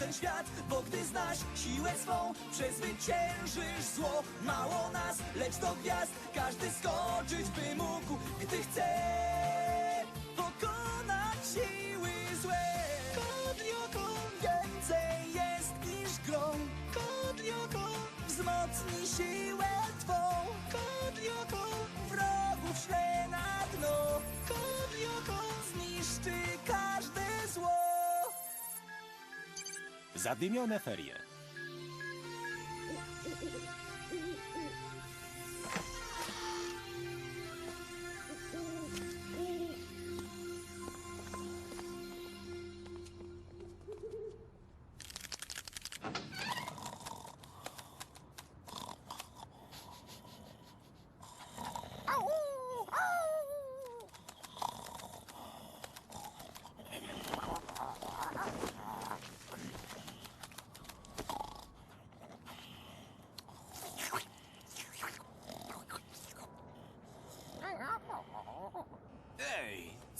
ten świat Bo gdy znasz siłę swą, przezwyciężysz zło. Mało nas, lecz do gwiazd każdy skoczyć by mógł Gdy chce Zadymione ferie.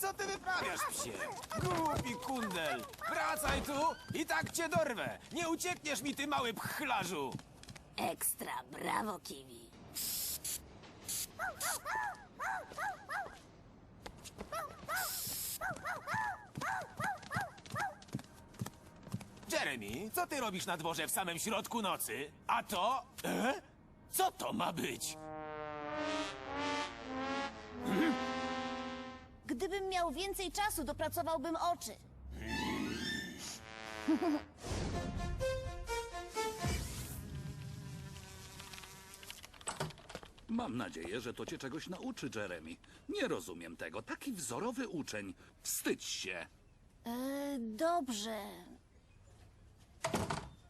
Co ty wyprawiasz, psie? Głupi kundel! Wracaj tu i tak cię dorwę! Nie uciekniesz mi, ty mały pchlarzu! Ekstra, brawo, Kiwi. Jeremy, co ty robisz na dworze w samym środku nocy? A to... E? Co to ma być? Gdybym miał więcej czasu, dopracowałbym oczy. Mam nadzieję, że to cię czegoś nauczy, Jeremy. Nie rozumiem tego. Taki wzorowy uczeń. Wstydź się. E, dobrze.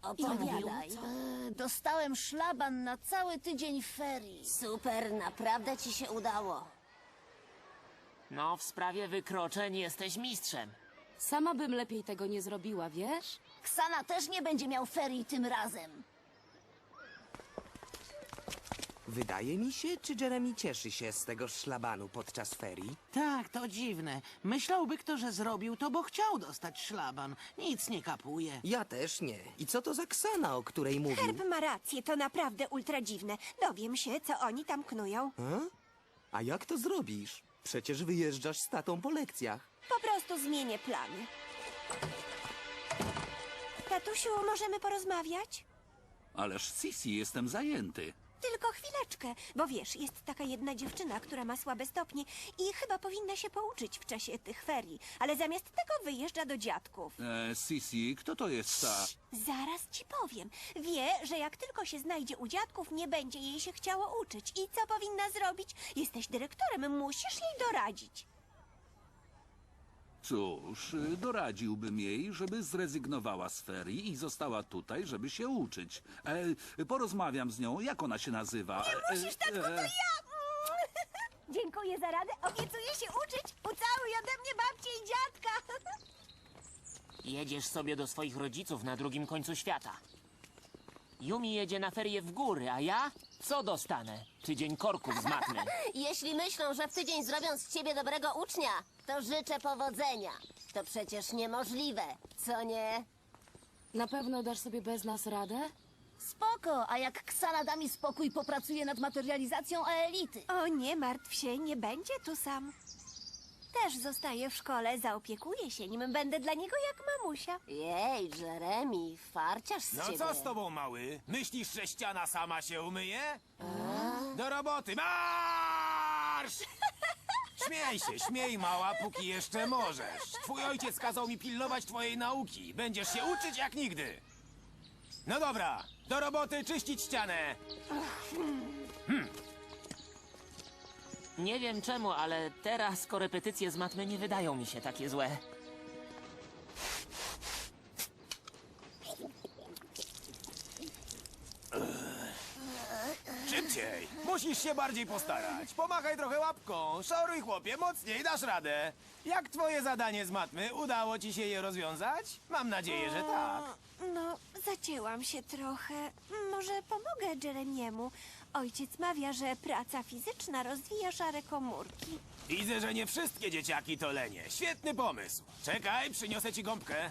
Opowiadaj. E, dostałem szlaban na cały tydzień ferii. Super, naprawdę ci się udało. No, w sprawie wykroczeń jesteś mistrzem. Sama bym lepiej tego nie zrobiła, wiesz? Ksana też nie będzie miał ferii tym razem. Wydaje mi się, czy Jeremy cieszy się z tego szlabanu podczas ferii? Tak, to dziwne. Myślałby kto, że zrobił to, bo chciał dostać szlaban. Nic nie kapuje. Ja też nie. I co to za ksana, o której mówił? Herb ma rację, to naprawdę ultra dziwne. Dowiem się, co oni tam knują. A jak to zrobisz? Przecież wyjeżdżasz z tatą po lekcjach. Po prostu zmienię plany. Tatusiu, możemy porozmawiać? Ależ Sisi, jestem zajęty. Tylko chwileczkę, bo wiesz, jest taka jedna dziewczyna, która ma słabe stopnie i chyba powinna się pouczyć w czasie tych ferii, ale zamiast tego wyjeżdża do dziadków. E, Sisi, kto to jest ta... Zaraz ci powiem. Wie, że jak tylko się znajdzie u dziadków, nie będzie jej się chciało uczyć. I co powinna zrobić? Jesteś dyrektorem, musisz jej doradzić. Cóż, doradziłbym jej, żeby zrezygnowała z ferii i została tutaj, żeby się uczyć. E, porozmawiam z nią, jak ona się nazywa. Nie Musisz, tatku, to ja! Dziękuję za radę. Obiecuję się uczyć. Ucałuj ode mnie babcię i dziadka. Jedziesz sobie do swoich rodziców na drugim końcu świata. Yumi jedzie na ferie w góry, a ja? Co dostanę? Tydzień korków z matmy. Jeśli myślą, że w tydzień zrobią z ciebie dobrego ucznia, to życzę powodzenia. To przecież niemożliwe, co nie? Na pewno dasz sobie bez nas radę? Spoko, a jak Ksana da mi spokój, popracuje nad materializacją Aelity. O, nie martw się, nie będzie tu sam. Też zostaje w szkole, zaopiekuję się nim, będę dla niego jak mamusia. Jej, Jeremy, farciarz z No ciebie. co z tobą, mały? Myślisz, że ściana sama się umyje? Do roboty, marsz! Śmiej się, śmiej, mała, póki jeszcze możesz. Twój ojciec kazał mi pilnować twojej nauki. Będziesz się uczyć jak nigdy. No dobra, do roboty czyścić ścianę. Nie wiem czemu, ale teraz korepetycje z matmy nie wydają mi się takie złe. Szybciej! Szybciej! Musisz się bardziej postarać. Pomachaj trochę łapką. Szoruj, chłopie, mocniej, dasz radę. Jak twoje zadanie z matmy? Udało ci się je rozwiązać? Mam nadzieję, że tak. No, zacięłam się trochę. Może pomogę Jeremiemu. Ojciec mawia, że praca fizyczna rozwija szare komórki. Widzę, że nie wszystkie dzieciaki to lenie. Świetny pomysł. Czekaj, przyniosę ci gąbkę.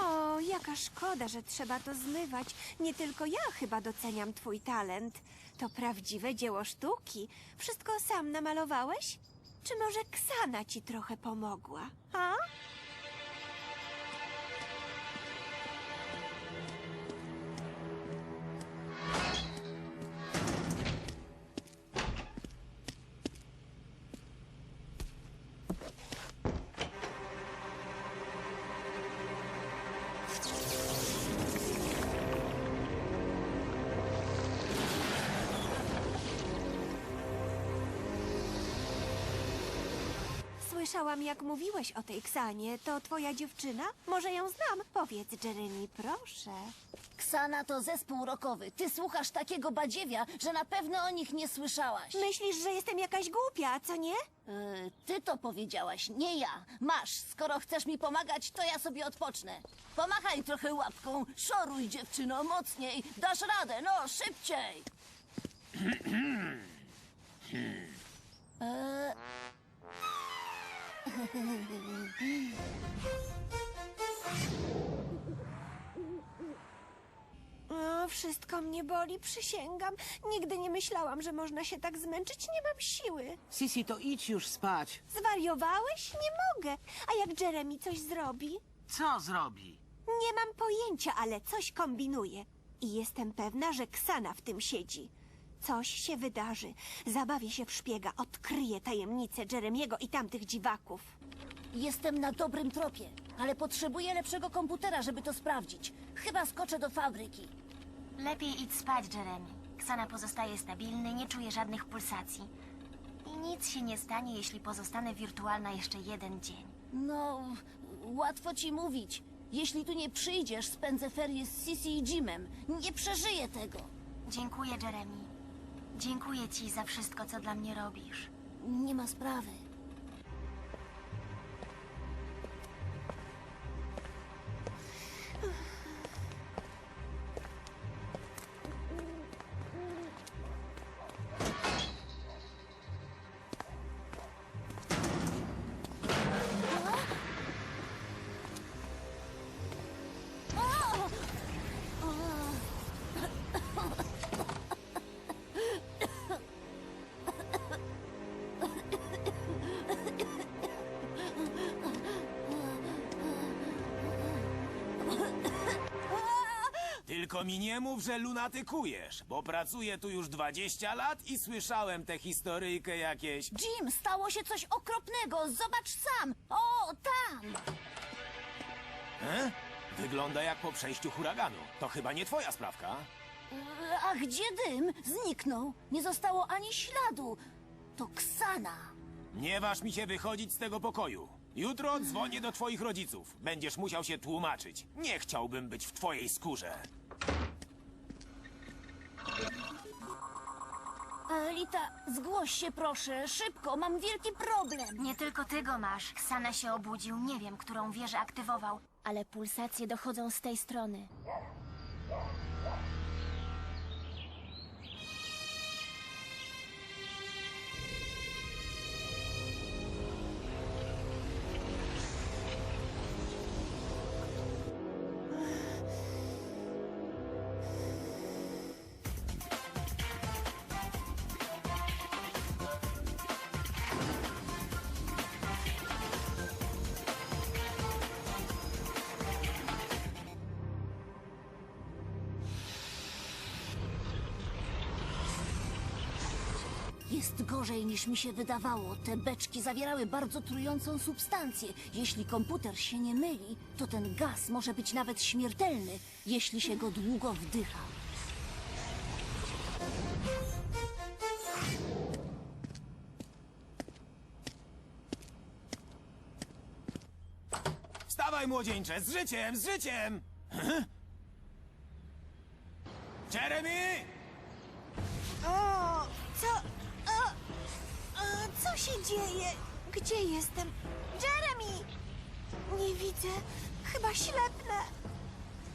O, jaka szkoda, że trzeba to zmywać. Nie tylko ja chyba doceniam twój talent. To prawdziwe dzieło sztuki. Wszystko sam namalowałeś? Czy może Ksana ci trochę pomogła? A? Słyszałam, jak mówiłeś o tej Ksanie. To twoja dziewczyna? Może ją znam? Powiedz, Jeremy, proszę. Ksana to zespół rockowy. Ty słuchasz takiego badziewia, że na pewno o nich nie słyszałaś. Myślisz, że jestem jakaś głupia, co nie? Yy, ty to powiedziałaś, nie ja. Masz, skoro chcesz mi pomagać, to ja sobie odpocznę. Pomachaj trochę łapką, szoruj dziewczyno, mocniej. Dasz radę, no, szybciej. Eee, O, wszystko mnie boli, przysięgam. Nigdy nie myślałam, że można się tak zmęczyć. Nie mam siły. Sisi, to idź już spać. Zwariowałeś? Nie mogę. A jak Jeremy coś zrobi? Co zrobi? Nie mam pojęcia, ale coś kombinuje. I jestem pewna, że Ksana w tym siedzi. Coś się wydarzy. Zabawię się w szpiega, odkryję tajemnicę Jeremiego i tamtych dziwaków. Jestem na dobrym tropie, ale potrzebuję lepszego komputera, żeby to sprawdzić. Chyba skoczę do fabryki. Lepiej idź spać, Jeremy. Ksana pozostaje stabilny, nie czuje żadnych pulsacji. I nic się nie stanie, jeśli pozostanę wirtualna jeszcze jeden dzień. No, łatwo ci mówić. Jeśli tu nie przyjdziesz, spędzę ferie z Sisi i Jimem. Nie przeżyję tego. Dziękuję, Jeremy. Dziękuję ci za wszystko, co dla mnie robisz. Nie ma sprawy. Tylko mi nie mów, że lunatykujesz, bo pracuję tu już 20 lat i słyszałem tę historyjkę jakieś. Jim, stało się coś okropnego. Zobacz sam. O, tam. E? Wygląda jak po przejściu huraganu. To chyba nie twoja sprawka. E, A gdzie dym? Zniknął. Nie zostało ani śladu. To Ksana. Nie waż mi się wychodzić z tego pokoju. Jutro dzwonię do twoich rodziców. Będziesz musiał się tłumaczyć. Nie chciałbym być w twojej skórze. Elita, zgłoś się proszę. Szybko, mam wielki problem. Nie tylko ty go masz. Ksana się obudził, nie wiem, którą wieżę aktywował, ale pulsacje dochodzą z tej strony. Niż mi się wydawało. Te beczki zawierały bardzo trującą substancję. Jeśli komputer się nie myli, to ten gaz może być nawet śmiertelny, jeśli się go długo wdycha. Wstawaj, młodzieńcze, z życiem, z życiem! Jeremy! O, co? O, co się dzieje? Gdzie jestem? Jeremy! Nie widzę. Chyba ślepnę.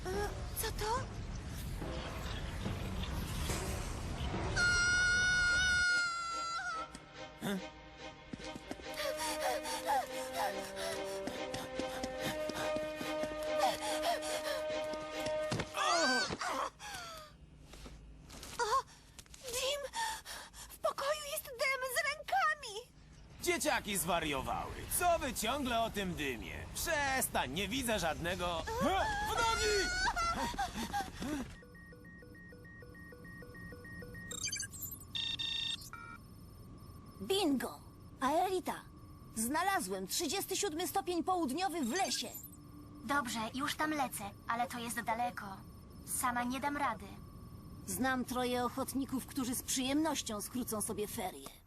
E, Co to? O, Dzieciaki zwariowały. Co wy ciągle o tym dymie? Przestań, nie widzę żadnego... Ha, W nogi! Bingo! Aelita! Znalazłem 37 stopień południowy w lesie. Dobrze, już tam lecę, ale to jest daleko. Sama nie dam rady. Znam troje ochotników, którzy z przyjemnością skrócą sobie ferie.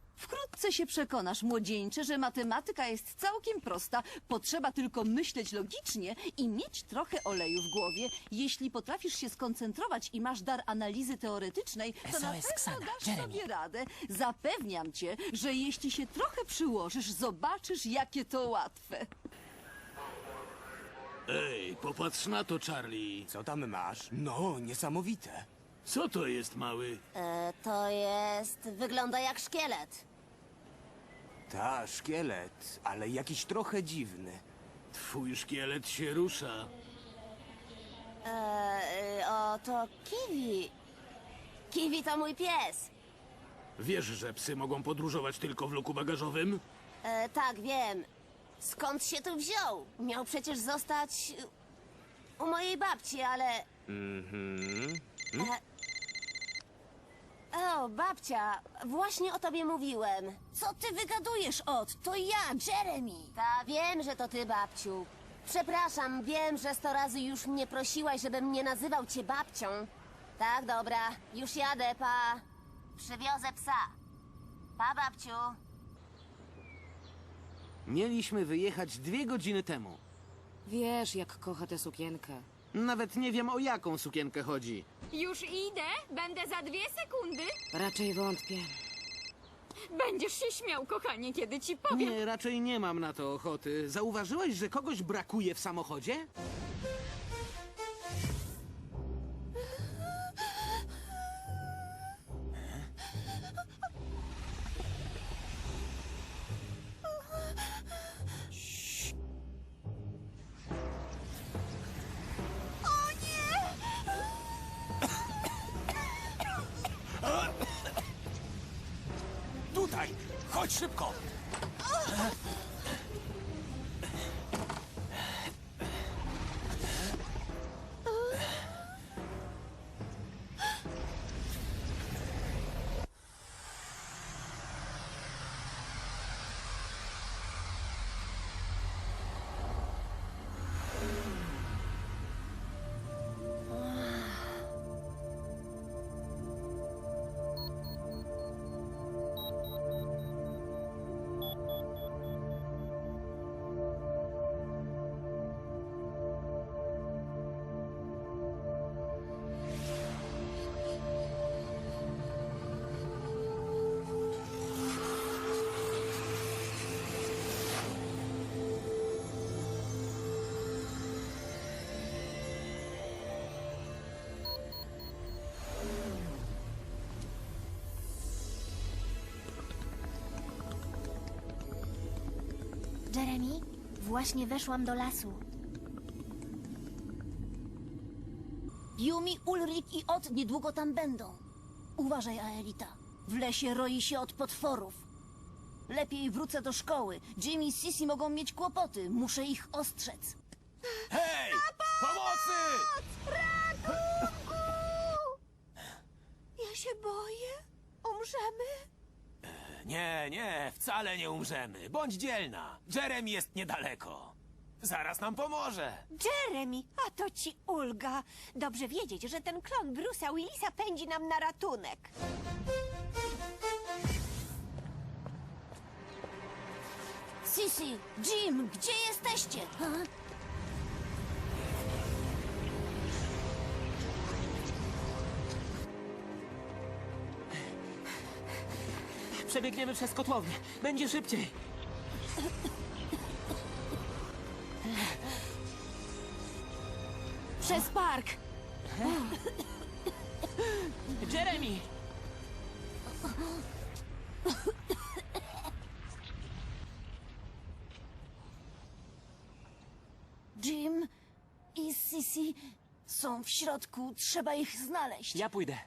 Wkrótce się przekonasz, młodzieńcze, że matematyka jest całkiem prosta. Potrzeba tylko myśleć logicznie i mieć trochę oleju w głowie. Jeśli potrafisz się skoncentrować i masz dar analizy teoretycznej, to na SOS pewno Ksana, dasz Jeremy. sobie radę. Zapewniam cię, że jeśli się trochę przyłożysz, zobaczysz, jakie to łatwe. Ej, popatrz na to, Charlie. Co tam masz? No, niesamowite. Co to jest, mały? E, to jest... wygląda jak szkielet. Ta, szkielet, ale jakiś trochę dziwny. Twój szkielet się rusza. E, e, o, to Kiwi. Kiwi to mój pies. Wiesz, że psy mogą podróżować tylko w luku bagażowym? E, tak, wiem. Skąd się tu wziął? Miał przecież zostać u mojej babci, ale... Mhm. E, o, babcia, właśnie o tobie mówiłem. Co ty wygadujesz, Ot? To ja, Jeremy. Ta, wiem, że to ty, babciu. Przepraszam, wiem, że sto razy już mnie prosiłaś, żebym nie nazywał cię babcią. Tak, dobra, już jadę, pa. Przywiozę psa. Pa, babciu. Mieliśmy wyjechać dwie godziny temu. Wiesz, jak kocha tę sukienkę. Nawet nie wiem, o jaką sukienkę chodzi. Już idę, będę za dwie sekundy. Raczej wątpię. Będziesz się śmiał, kochanie, kiedy ci powiem. Nie, raczej nie mam na to ochoty. Zauważyłeś, że kogoś brakuje w samochodzie? Jeremy, właśnie weszłam do lasu. Yumi, Ulrik i Ot niedługo tam będą. Uważaj, Aelita. W lesie roi się od potworów. Lepiej wrócę do szkoły. Jimmy i Sissy mogą mieć kłopoty. Muszę ich ostrzec. Hej! Pomocy! Ja się boję. Umrzemy? Nie, nie, wcale nie umrzemy. Bądź dzielna. Jeremy jest niedaleko. Zaraz nam pomoże. Jeremy, a to ci ulga. Dobrze wiedzieć, że ten klon Bruce'a Willisa pędzi nam na ratunek. Sissy, Jim, gdzie jesteście? Ha? Przebiegniemy przez kotłownię. Będzie szybciej. Przez park! Jeremy! Jim i Sissy są w środku. Trzeba ich znaleźć. Ja pójdę.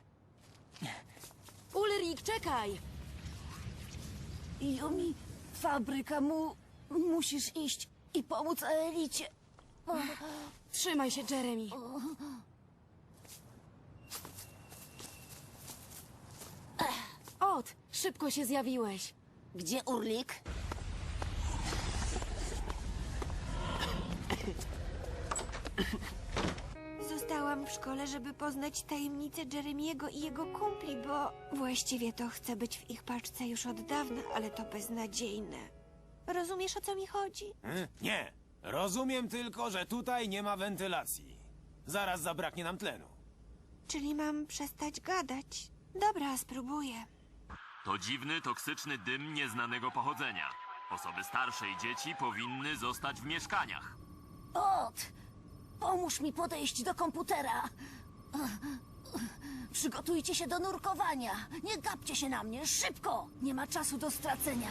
Ulrik, czekaj! Yumi, fabryka mu... Musisz iść i pomóc Aelicie. Trzymaj się, Jeremy. Ot, szybko się zjawiłeś. Gdzie Urlik? Zostałam w szkole, żeby poznać tajemnicę Jeremiego i jego kumpli, bo właściwie to chcę być w ich paczce już od dawna, ale to beznadziejne. Rozumiesz, o co mi chodzi? Hmm? Nie. Rozumiem tylko, że tutaj nie ma wentylacji. Zaraz zabraknie nam tlenu. Czyli mam przestać gadać. Dobra, spróbuję. To dziwny, toksyczny dym nieznanego pochodzenia. Osoby starsze i dzieci powinny zostać w mieszkaniach. Ot! Pomóż mi podejść do komputera. Przygotujcie się do nurkowania. Nie gapcie się na mnie, szybko! Nie ma czasu do stracenia.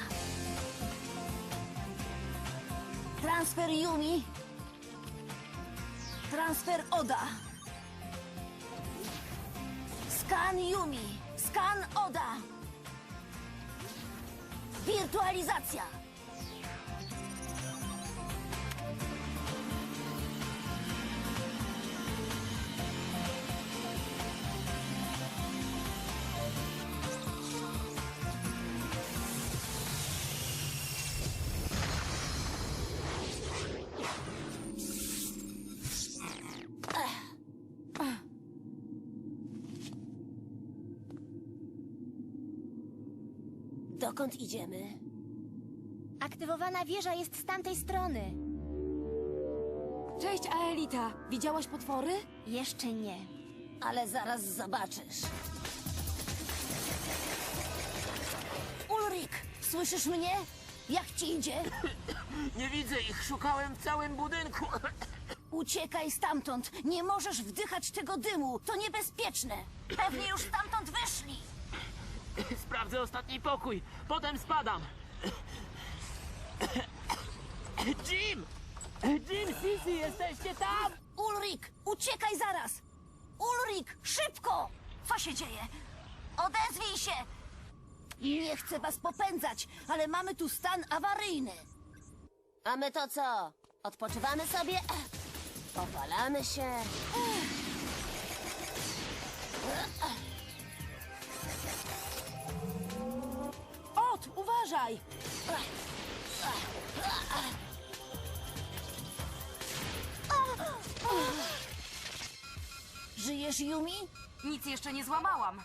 Transfer Yumi. Transfer Oda. Skan Yumi. Skan Oda. Wirtualizacja. Dokąd idziemy? Aktywowana wieża jest z tamtej strony. Cześć, Aelita. Widziałaś potwory? Jeszcze nie. Ale zaraz zobaczysz. Ulrik, słyszysz mnie? Jak ci idzie? Nie widzę ich. Szukałem w całym budynku. Uciekaj stamtąd. Nie możesz wdychać tego dymu. To niebezpieczne. Pewnie już stamtąd wyszli. Sprawdzę ostatni pokój. Potem spadam. Jim! Jim, Sissy, jesteście tam? Ulrik, uciekaj zaraz. Ulrik, szybko! Co się dzieje? Odezwij się! Nie chcę was popędzać, ale mamy tu stan awaryjny. A my to co? Odpoczywamy sobie? Popalamy się? uważaj! Żyjesz, Yumi? Nic jeszcze nie złamałam.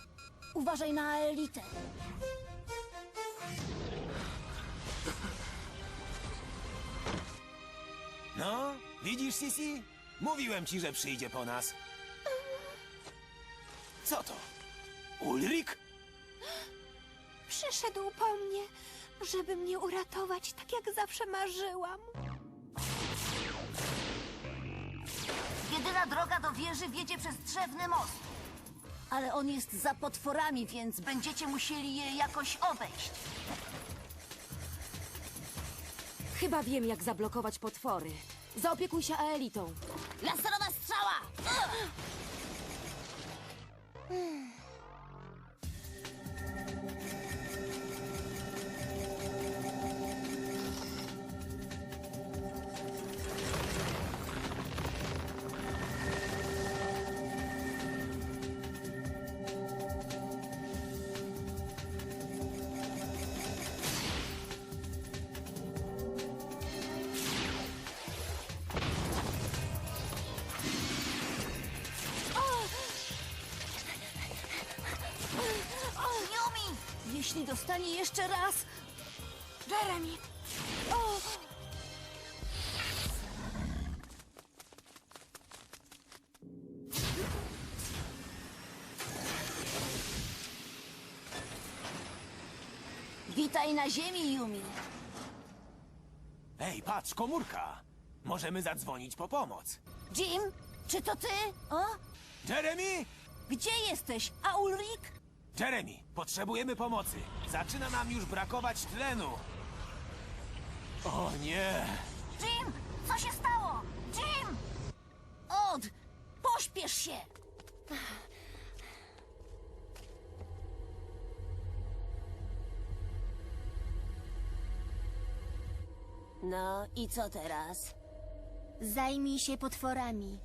Uważaj na elitę. No, widzisz, Sisi? Mówiłem ci, że przyjdzie po nas. Co to? Ulrik? Przyszedł po mnie, żeby mnie uratować, tak jak zawsze marzyłam. Jedyna droga do wieży wiedzie przez drzewny most. Ale on jest za potworami, więc będziecie musieli je jakoś obejść. Chyba wiem, jak zablokować potwory. Zaopiekuj się Aelitą. Laserowa strzała! Yumi! Jeśli dostanie jeszcze raz... Jeremy! O! Witaj na ziemi, Yumi. Ej, patrz, komórka! Możemy zadzwonić po pomoc. Jim, czy to ty? O? Jeremy? Gdzie jesteś? A Ulrik? Jeremy, potrzebujemy pomocy. Zaczyna nam już brakować tlenu. O nie! Jim, co się stało? Jim! Od, pośpiesz się! No i co teraz? Zajmij się potworami.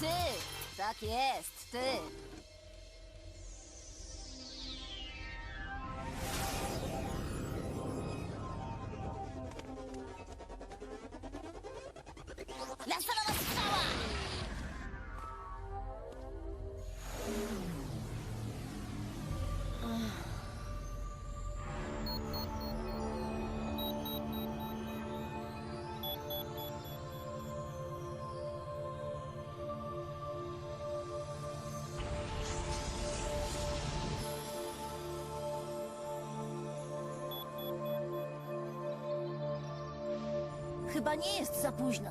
Ty! Tak jest, ty! Chyba nie jest za późno.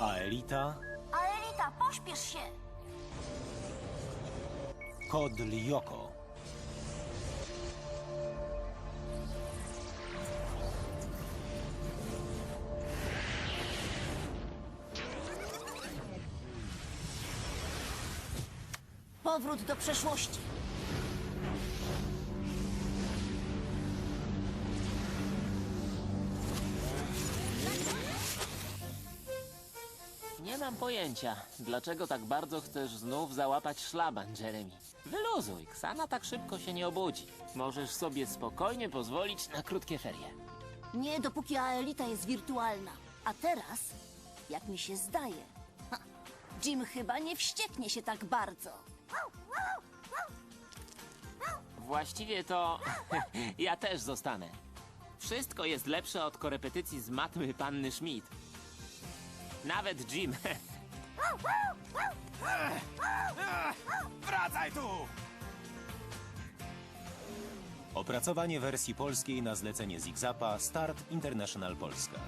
A Elita? Aelita, pośpiesz się! Kod Lyoko. Powrót do przeszłości. Pojęcia, dlaczego tak bardzo chcesz znów załapać szlaban, Jeremy. Wyluzuj, Ksana tak szybko się nie obudzi. Możesz sobie spokojnie pozwolić na krótkie ferie. Nie dopóki Aelita jest wirtualna. A teraz, jak mi się zdaje, ha, Jim chyba nie wścieknie się tak bardzo. Właściwie to ja też zostanę. Wszystko jest lepsze od korepetycji z matmy panny Schmidt. Nawet Jim. Wracaj tu! Opracowanie wersji polskiej na zlecenie Zigzapa Start International Polska.